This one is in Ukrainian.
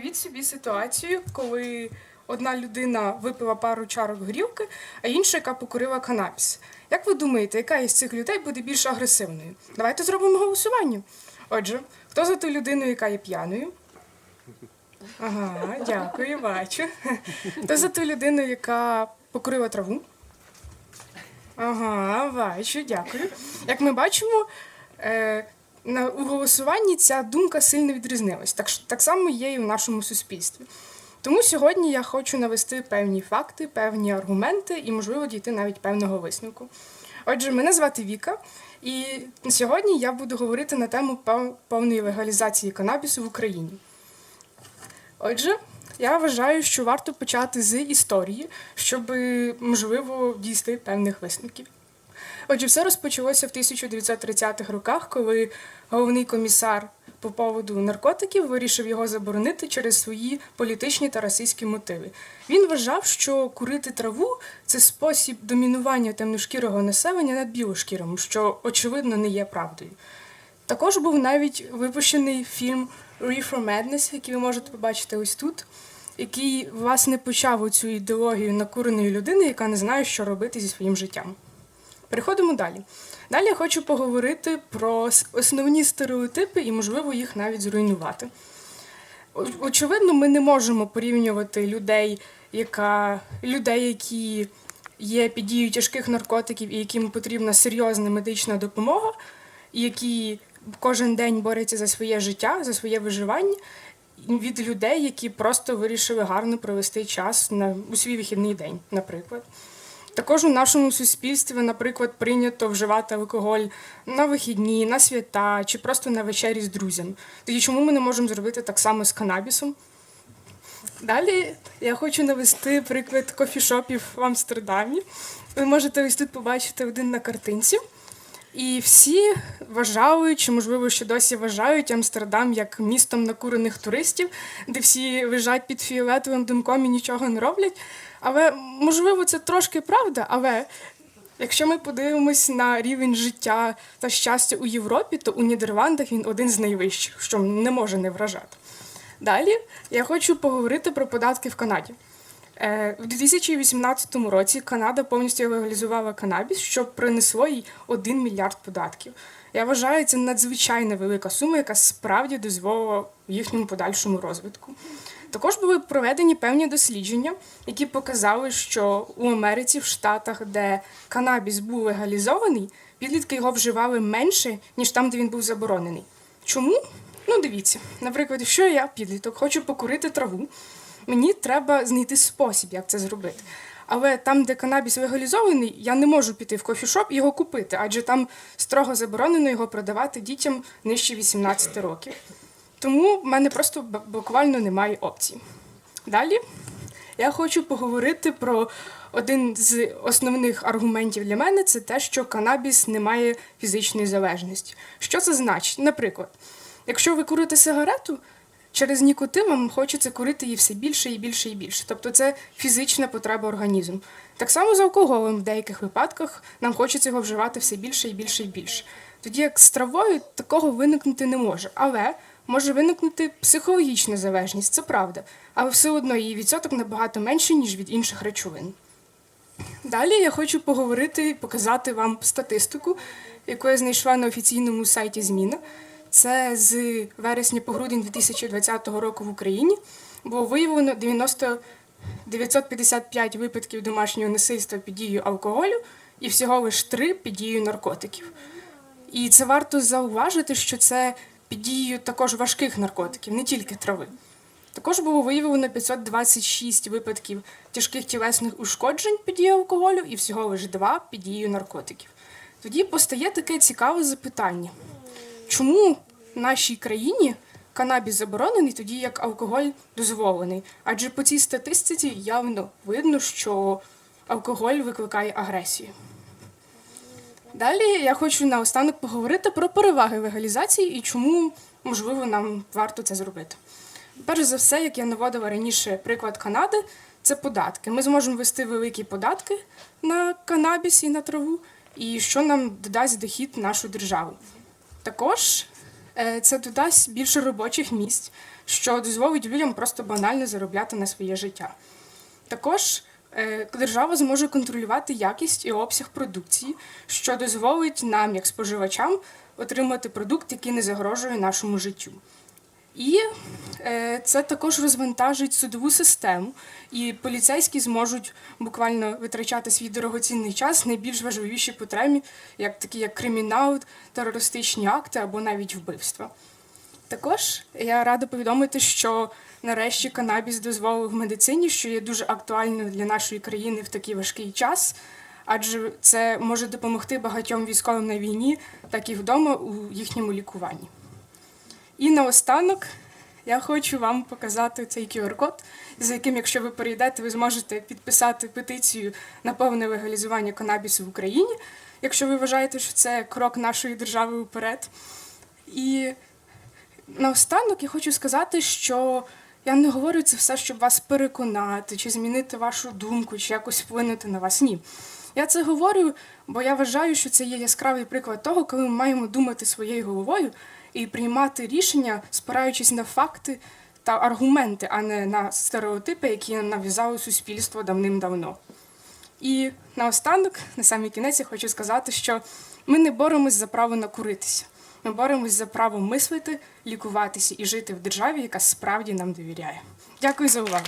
Уявіть собі ситуацію, коли одна людина випила пару чарок горілки, а інша, яка покурила канабіс. Як ви думаєте, яка із цих людей буде більш агресивною? Давайте зробимо голосування. Отже, хто за ту людину, яка є п'яною? Ага, дякую, бачу. Хто за ту людину, яка покурила траву? Ага, бачу, дякую. Як ми бачимо, е, на, у голосуванні ця думка сильно відрізнилась. Так, так само є і в нашому суспільстві. Тому сьогодні я хочу навести певні факти, певні аргументи і, можливо, дійти навіть певного висновку. Отже, мене звати Віка, і сьогодні я буду говорити на тему повної легалізації канабісу в Україні. Отже, я вважаю, що варто почати з історії, щоб, можливо, дійти певних висновків. Отже, все розпочалося в 1930-х роках, коли головний комісар по поводу наркотиків вирішив його заборонити через свої політичні та расистські мотиви. Він вважав, що курити траву це спосіб домінування темношкірого населення над білошкірим, що очевидно не є правдою. Також був навіть випущений фільм Reefer Madness, який ви можете побачити ось тут, який власне почав цю ідеологію накуреної людини, яка не знає, що робити зі своїм життям. Переходимо далі. Далі я хочу поговорити про основні стереотипи і, можливо, їх навіть зруйнувати. Очевидно, ми не можемо порівнювати людей, яка, людей, які є під дією тяжких наркотиків і яким потрібна серйозна медична допомога, які кожен день борються за своє життя, за своє виживання, від людей, які просто вирішили гарно провести час на, у свій вихідний день, наприклад. Також у нашому суспільстві, наприклад, прийнято вживати алкоголь на вихідні, на свята чи просто на вечері з друзями. Тоді чому ми не можемо зробити так само з канабісом? Далі я хочу навести приклад кофішопів в Амстердамі. Ви можете ось тут побачити один на картинці. І всі вважали, чи можливо ще досі вважають Амстердам як містом накурених туристів, де всі лежать під фіолетовим димком і нічого не роблять. Але можливо це трошки правда, але якщо ми подивимось на рівень життя та щастя у Європі, то у Нідерландах він один з найвищих, що не може не вражати. Далі я хочу поговорити про податки в Канаді. Е, У 2018 році Канада повністю легалізувала канабіс, що принесло їй 1 мільярд податків. Я вважаю, це надзвичайно велика сума, яка справді дозволила їхньому подальшому розвитку. Також були проведені певні дослідження, які показали, що у Америці, в Штатах, де канабіс був легалізований, підлітки його вживали менше, ніж там, де він був заборонений. Чому? Ну, дивіться, наприклад, якщо я підліток, хочу покурити траву, мені треба знайти спосіб, як це зробити. Але там, де канабіс легалізований, я не можу піти в кофішоп і його купити, адже там строго заборонено його продавати дітям нижче 18 років. Тому в мене просто буквально немає опцій. Далі я хочу поговорити про один з основних аргументів для мене це те, що канабіс не має фізичної залежності. Що це значить? Наприклад, якщо ви курите сигарету, через нікотин вам хочеться курити її все більше і більше і більше. Тобто це фізична потреба організму. Так само з алкоголем в деяких випадках нам хочеться його вживати все більше і більше і більше. Тоді як з травою такого виникнути не може. Але може виникнути психологічна залежність, це правда. Але все одно її відсоток набагато менший, ніж від інших речовин. Далі я хочу поговорити і показати вам статистику, яку я знайшла на офіційному сайті Зміна. Це з вересня по грудень 2020 року в Україні було виявлено 90 955 випадків домашнього насильства під дією алкоголю і всього лиш 3 під дією наркотиків. І це варто зауважити, що це під дією також важких наркотиків, не тільки трави. Також було виявлено 526 випадків тяжких тілесних ушкоджень під дією алкоголю і всього лише два під дією наркотиків. Тоді постає таке цікаве запитання: чому нашій країні канабіс заборонений, тоді як алкоголь дозволений? Адже по цій статистиці явно видно, що алкоголь викликає агресію. Далі я хочу наостанок поговорити про переваги легалізації і чому, можливо, нам варто це зробити. Перш за все, як я наводила раніше приклад Канади, це податки. Ми зможемо ввести великі податки на канабіс і на траву, і що нам додасть дохід нашу державу. Також Це додасть більше робочих місць, що дозволить людям просто банально заробляти на своє життя. Також е, держава зможе контролювати якість і обсяг продукції, що дозволить нам, як споживачам, отримати продукт, який не загрожує нашому життю. І е, це також розвантажить судову систему, і поліцейські зможуть буквально витрачати свій дорогоцінний час на найбільш важливіші потреби, як такі як кримінал, терористичні акти або навіть вбивства. Також я рада повідомити, що нарешті канабіс дозволив в медицині, що є дуже актуальною для нашої країни в такий важкий час, адже це може допомогти багатьом військовим на війні, так і вдома у їхньому лікуванні. І наостанок я хочу вам показати цей QR-код, за яким, якщо ви перейдете, ви зможете підписати петицію на повне легалізування канабісу в Україні, якщо ви вважаєте, що це крок нашої держави вперед. І наостанок я хочу сказати, що я не говорю це все, щоб вас переконати, чи змінити вашу думку, чи якось вплинути на вас. Ні. Я це говорю, бо я вважаю, що це є яскравий приклад того, коли ми маємо думати своєю головою і приймати рішення, спираючись на факти та аргументи, а не на стереотипи, які нам нав'язало суспільство давним-давно. І наостанок, на самий кінець, я хочу сказати, що ми не боремось за право накуритися. Ми боремось за право мислити, лікуватися і жити в державі, яка справді нам довіряє. Дякую за увагу.